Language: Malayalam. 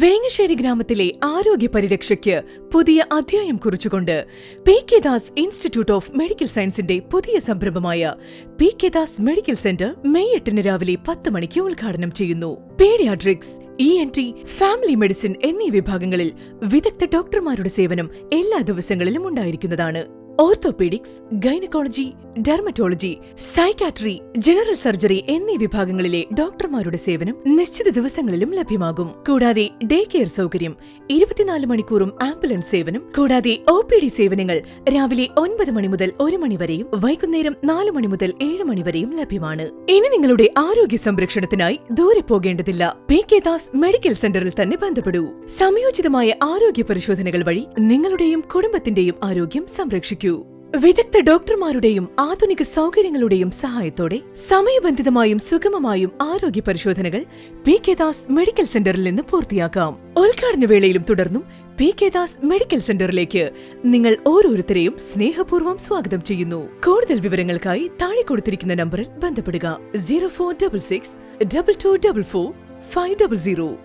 വേങ്ങശ്ശേരി ഗ്രാമത്തിലെ ആരോഗ്യ പരിരക്ഷയ്ക്ക് പുതിയ അധ്യായം കുറിച്ചുകൊണ്ട് P K Das institute of medical സയൻസിന്റെ പുതിയ സംരംഭമായ P K Das medical centre May എട്ടിന് രാവിലെ പത്ത് മണിക്ക് ഉദ്ഘാടനം ചെയ്യുന്നു. Paediatrics E N T family medicine എന്നീ വിഭാഗങ്ങളിൽ വിദഗ്ധ ഡോക്ടർമാരുടെ സേവനം എല്ലാ ദിവസങ്ങളിലും ഉണ്ടായിരിക്കുന്നതാണ്. Orthopaedics gynaecology dermatology psychiatry general surgery എന്നീ വിഭാഗങ്ങളിലെ ഡോക്ടർമാരുടെ സേവനം നിശ്ചിത ദിവസങ്ങളിലും ലഭ്യമാകും. കൂടാതെ ഡേ കെയർ സൗകര്യം ഇരുപത്തിനാല് മണിക്കൂറും ആംബുലൻസ് സേവനം കൂടാതെ ഒ പി ഡി സേവനങ്ങൾ രാവിലെ ഒൻപത് മണി മുതൽ ഒരു മണി വരെയും വൈകുന്നേരം നാല് മണി മുതൽ ഏഴ് മണി വരെയും ലഭ്യമാണ്. ഇനി നിങ്ങളുടെ ആരോഗ്യ സംരക്ഷണത്തിനായി ദൂരെ പോകേണ്ടതില്ല. പി കെ ദാസ് മെഡിക്കൽ സെന്ററിൽ തന്നെ ബന്ധപ്പെടൂ. സംയോജിതമായ ആരോഗ്യ പരിശോധനകൾ വഴി നിങ്ങളുടെയും കുടുംബത്തിന്റെയും ആരോഗ്യം സംരക്ഷിക്കൂ. വിദഗ്ധ ഡോക്ടർമാരുടെയും ആധുനിക സൗകര്യങ്ങളുടെയും സഹായത്തോടെ സമയബന്ധിതമായും സുഗമമായും ആരോഗ്യ പരിശോധനകൾ പി കെ ദാസ് മെഡിക്കൽ സെന്ററിൽ നിന്ന് പൂർത്തിയാക്കാം. ഉദ്ഘാടന വേളയിലും തുടർന്നും പി കെ ദാസ് മെഡിക്കൽ സെന്ററിലേക്ക് നിങ്ങൾ ഓരോരുത്തരെയും സ്നേഹപൂർവം സ്വാഗതം ചെയ്യുന്നു. കൂടുതൽ വിവരങ്ങൾക്കായി താഴെ കൊടുത്തിരിക്കുന്ന നമ്പറിൽ ബന്ധപ്പെടുക. Zero four double six double two double four five double zero